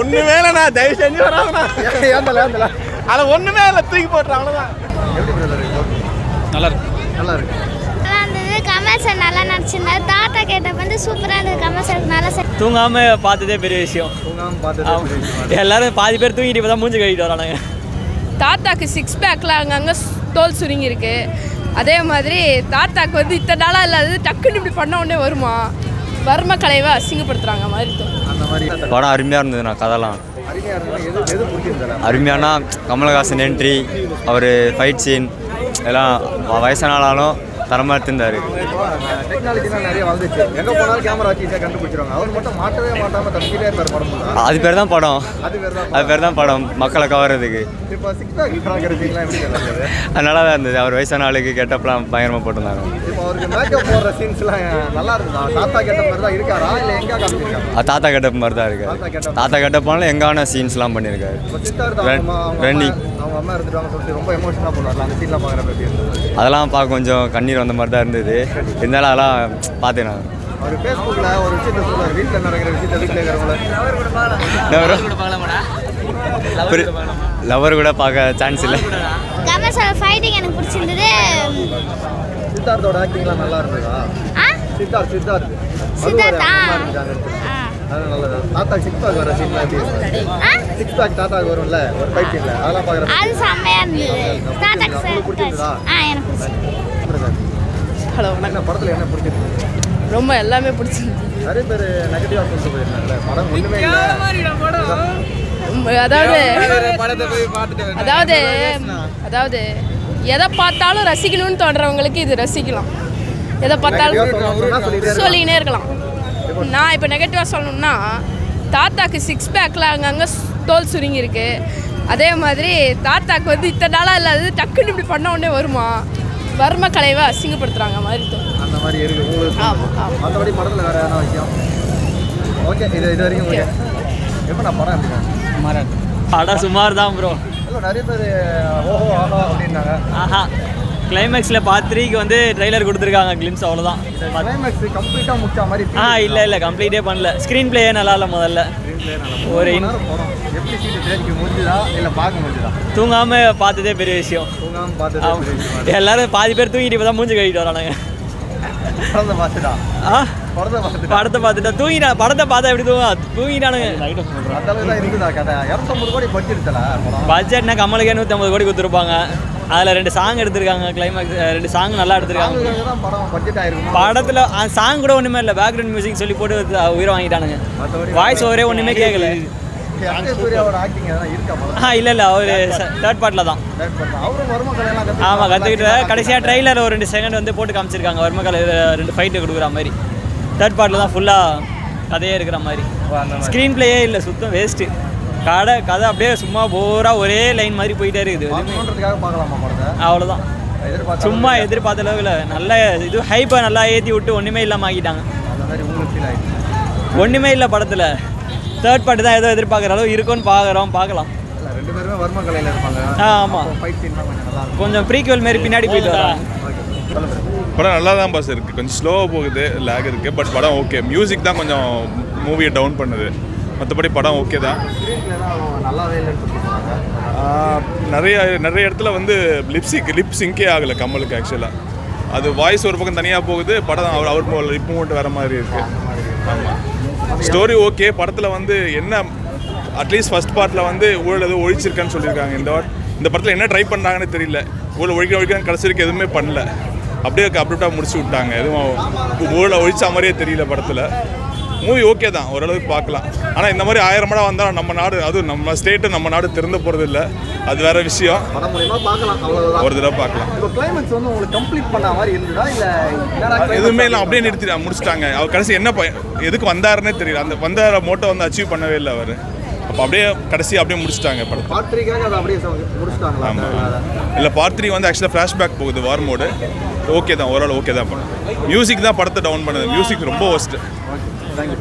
ஒண்ணுமே இல்லைண்ணா தயவு செஞ்சு வராதுண்ணா ஏந்தல ஏந்தல. அதில் ஒண்ணுமே இல்லை தூக்கி போட்டுரு அவ்வளோதான் எப்படி பிரதர் இருக்கு? நல்லா இருக்கு. நல்லா இருக்கு. நல்லா இருந்தது. கமல் சார் நல்லா நடிச்சிருந்தாரு. தாத்தா கேட்ட வந்து சூப்பராக இருந்தது. கமல் சார் நல்லா சார் தூங்காம பார்த்ததே பெரிய விஷயம். தூங்காம பார்த்துட்டு எல்லாரும் பாதி பேர் தூங்கிட்டு இப்போ தான் மூஞ்சி கழுவிட்டு வரானுங்க. தாத்தாக்கு சிக்ஸ் பேக்கில் அங்கங்கே தோல் சுருங்கி இருக்கு. அதே மாதிரி தாத்தாக்கு வந்து இத்தனை நாளாக இல்லாதது டக்குன்னு இப்படி பண்ண உடனே வருமா? வர்ம கலைவை அசிங்கப்படுத்துறாங்க மாதிரி தோணும் படம் அருமையாக இருந்ததுண்ணா கதைலாம். அருமையா அருமையானா கமலஹாசன் என்ட்ரி அவர் ஃபைட் சீன் எல்லாம் வயசானாலும் தரமாக எடுத்திருந்தாரு. அது பேர் தான் படம். அது பேர் தான் படம். மக்களை கவர்றதுக்கு. நல்லா தான் இருந்தது. அவர் வயசான ஆளுக்கு கெட்டப்லாம் பயங்கரமாக போட்டிருந்தாங்க. தாத்தா கெட்டப் மாதிரி தான் இருக்காரு. தாத்தா கெட்டப்பாலும் எங்கான சீன்ஸ்லாம் பண்ணியிருக்காரு. அதெல்லாம் பார்க்க கொஞ்சம் கண்ணீர் வந்த மாதிரி தான் இருந்தது. இருந்தாலும் அதெல்லாம் பார்த்தேன் நான். அவர் ஃபேஸ்புக்கில் ஒரு விஷயத்த சொல்லுவார் வீட்டில் நடக்கிற விஷயத்த வீட்டில் இருக்கிறவங்கள. லவர் கூட பார்க்க சான்ஸ் இல்லை. ஃபைட்டிங் எனக்கு பிடிச்சிருந்தது. சித்தார்த்தோட ஆக்டிங்லாம் நல்லா இருந்ததா? சித்தார்த் சித்தார்த். சித்தார்த், ஆ. அது நல்லதா? தாத்தா சிக்ஸ் பேக் வர சீன்லாம் எப்படி சிக்ஸ் பேக் தாத்தாக்கு வரும்ல ஒரு ஃபைட் சீனில் அதெல்லாம் பார்க்குறப்ப அது செம்மையாக இருந்தது. தாத்தாக்கு சார் உங்களுக்கு பிடிச்சிருந்ததா? ஆ எனக்கு பிடிச்சிருந்தது. ஹலோ என்ன படத்தில் என்ன பிடிச்சிருக்கு? ரொம்ப எல்லாமே பிடிச்சிருக்கு. நிறைய பேர் நெகட்டிவாக சொல்லிட்டு போயிருந்தாங்கல்ல படம் ஒன்றுமே இல்லை. அதாவது படத்தை போய் பார்த்துட்டு அதாவது அதாவது எதை பார்த்தாலும் ரசிக்கணும்னு தோன்றவங்களுக்கு இது ரசிக்கலாம். எதை பார்த்தாலும் சொல்லிக்கினே இருக்கலாம். நான் இப்போ நெகட்டிவாக சொல்லணும்னா தாத்தாக்கு சிக்ஸ் பேக்கில் அங்கங்கே தோல் சுருங்கி இருக்கு அதே மாதிரி தாத்தாக்கு வந்து இத்தனை நாளாக இல்லாதது டக்குன்னு இப்படி பண்ண உடனே வருமா? வர்ம கலைவை அசிங்கப்படுத்துறாங்க மாதிரி தோணும் அந்த மாதிரி இருக்கு. உங்களுக்கு ஆமாம் ஆமாம் மற்றபடி படத்தில் வேறு எதனா விஷயம்? ஓகே இது இது வரைக்கும் ஓகே. எப்போ நான் படம் எடுத்துக்கேன் படம் சுமார் தான் ப்ரோ இல்லை நிறைய பேர் ஓஹோ ஆஹா அப்படின்னாங்க. ஆஹா. கிளைமேக்ஸில் பார்ட் த்ரீக்கு வந்து ட்ரைலர் கொடுத்துருக்காங்க கிளிம்ஸ் அவ்வளோதான் கிளைமேக்ஸ் கம்ப்ளீட்டாக முடிச்ச மாதிரி ஆ இல்லை இல்லை கம்ப்ளீட்டே பண்ணல. ஸ்க்ரீன் பிளேயே நல்லா இல்லை முதல்ல. ஒரு ஒரு இன்- நேரம் படம் எப்படி சீட்டு தேடிக்க முடிஞ்சுதா இல்லை பார்க்க முடிஞ்சுதா? தூங்காம பார்த்ததே பெரிய விஷயம். தூங்காமல். எல்லாரும் பாதி பேர் தூங்கிட்டு இப்போ தான் மூஞ்சி கழுவிட்டு வரானுங்க. படத்தை பார்த்துட்டா? ஆ? படத்தை பார்த்துட்டா? படத்தை பார்த்துட்டா? தூங்கிட்டா படத்தை பார்த்தா எப்படி தூங்க தூங்கிட்டானுங்க. அந்த அளவுக்கு தான் இருக்குதா கதை? இரநூத்தம்பது கோடி பட்ஜெட் பட்ஜெட்னா கமலுக்கே நூற்றம்பது கோடி கொடுத்துருப்பாங்க. அதில் ரெண்டு சாங் எடுத்திருக்காங்க கிளைமேக்ஸ் ரெண்டு சாங் நல்லா எடுத்திருக்காங்க. படத்தில் சாங் கூட ஒன்றுமே இல்லை. பேக்ரவுண்ட் மியூசிக் சொல்லி போட்டு உயிரை வாங்கிட்டானுங்க. வாய்ஸ் ஓவரே ஒன்றுமே கேட்கல ஆ இல்லை இல்லை அவர் தேர்ட் பார்ட்டில் தான். ஆமாம் கற்றுக்கிட்டு கடைசியாக ட்ரைலர் ஒரு ரெண்டு செகண்ட் வந்து போட்டு காமிச்சிருக்காங்க. வர்மக்கலை ரெண்டு ஃபைட்டு கொடுக்குற மாதிரி. தேர்ட் பார்ட்டில் தான் ஃபுல்லாக கதையே இருக்கிற மாதிரி. ஸ்க்ரீன் பிளேயே இல்லை சுத்தம் வேஸ்ட்டு கதை கதை அப்படியே சும்மா போராக ஒரே லைன் மாதிரி போயிட்டே இருக்குது அவ்வளோதான் சும்மா எதிர்பார்த்த அளவில் நல்ல இது ஹைப்பை நல்லா ஏற்றி விட்டு ஒன்றுமே இல்லாமல் ஆக்கிட்டாங்க. அந்த மாதிரி உங்களுக்கு ஃபீல் ஆயிடுச்சு. ஒன்றுமே இல்லை படத்தில். தேர்ட் பார்ட்டி தான் ஏதோ எதிர்பார்க்குற அளவு இருக்குன்னு பார்க்குறோம் பார்க்கலாம். இல்லை ரெண்டு பேருமே வர்ம கலையில் இருப்பாங்க. ஆ ஆமாம் கொஞ்சம் நல்லா இருக்கும். கொஞ்சம் ப்ரீக்வல் மாரி பின்னாடி போயிட்டு வராங்க படம் நல்லா தான் பாஸ் இருக்குது கொஞ்சம் ஸ்லோவாக போகுது லேக் இருக்குது பட் படம் ஓகே மியூசிக் தான் கொஞ்சம் மூவியை டவுன் பண்ணுது. மற்றபடி படம் ஓகே தான். நிறைய நிறைய இடத்துல வந்து லிப்ஸிக் லிப் சிங்கே ஆகலை கமலுக்கு ஆக்சுவலாக அது வாய்ஸ் ஒரு பக்கம் தனியாக போகுது படம் அவர் அவர் லிப் மூமெண்ட் வேறு மாதிரி இருக்குது ஆமாம் ஸ்டோரி ஓகே படத்தில் வந்து என்ன அட்லீஸ்ட் ஃபர்ஸ்ட் பார்ட்டில் வந்து ஊழல் எதுவும் ஒழிச்சிருக்கான்னு சொல்லியிருக்காங்க. இந்த இந்த படத்தில் என்ன ட்ரை பண்ணாங்கன்னு தெரியல. ஊழல் ஒழிக்க ஒழிக்க கடைசி வரைக்கும் எதுவுமே பண்ணல. அப்படியே அப்டேட்டாக முடிச்சு விட்டாங்க. எதுவும் ஊழலை ஒழிச்ச மாதிரியே தெரியல படத்தில். மூவி ஓகே தான் ஓரளவுக்கு பார்க்கலாம். ஆனால் இந்த மாதிரி ஆயிரம் படம் வந்தால் நம்ம நாடு அதுவும் நம்ம ஸ்டேட்டு நம்ம நாடு திறந்த போகிறது இல்லை அது வேற விஷயம். படம் ஒரு தடவை பார்க்கலாம். எதுவுமே இல்லை அப்படியே நிறுத்தி முடிச்சிட்டாங்க. அவர் கடைசி என்ன எதுக்கு வந்தாருன்னே தெரியல. அந்த வந்த மோட்டோ வந்து அச்சீவ் பண்ணவே இல்லை அவர். அப்போ அப்படியே கடைசி அப்படியே முடிச்சிட்டாங்க படத்தை பார்ட்? இல்லை பார்ட் த்ரீ வந்து ஆக்சுவலாக ஃப்ளாஷ்பேக் போகுது வார் மோடு ஓகே தான் ஓரளவு ஓகே தான் படம். மியூசிக் தான் படத்தை டவுன் பண்ணுது. மியூசிக் ரொம்ப ஒஸ்ட்டு தேங்க்யூ